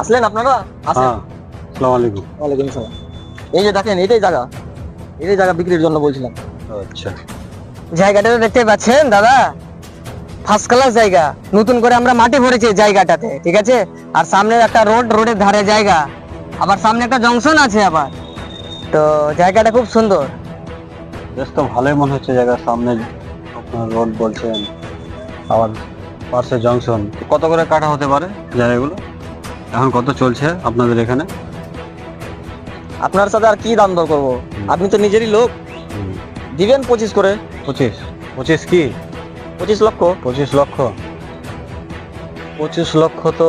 আসলেন আপনারা? আসেন। হ্যাঁ আসসালামু আলাইকুম ওয়ালাইকুম সালাম। এই যে দেখেন এটাই জায়গা। এটাই জায়গা বিক্রির জন্য বলছিলাম। আচ্ছা। জায়গাটা তো দেখতে পাচ্ছেন দাদা? ফার্স্ট ক্লাস জায়গা। নতুন করে আমরা মাটি ভরেছি জায়গাটাতে ঠিক আছে? আর সামনে একটা রোড রোডের ধারে জায়গা। আবার সামনে একটা জংশন আছে আবার। তো জায়গাটা খুব সুন্দর। বেশ তো ভালোই মনে হচ্ছে জায়গার সামনে আপনার রোড বলছেন আবার পার্শ্বে জংশন কত করে কাটা হতে পারে জায়গাগুলো? এখন কত চলছে আপনাদের এখানে? আপনার সাথে আর কি দাম দর করব? আপনি তো নিজেরই লোক। দিবেন পঁচিশ করে। পঁচিশ? পঁচিশ কি? পঁচিশ লক্ষ। পঁচিশ লক্ষ। পঁচিশ লক্ষ তো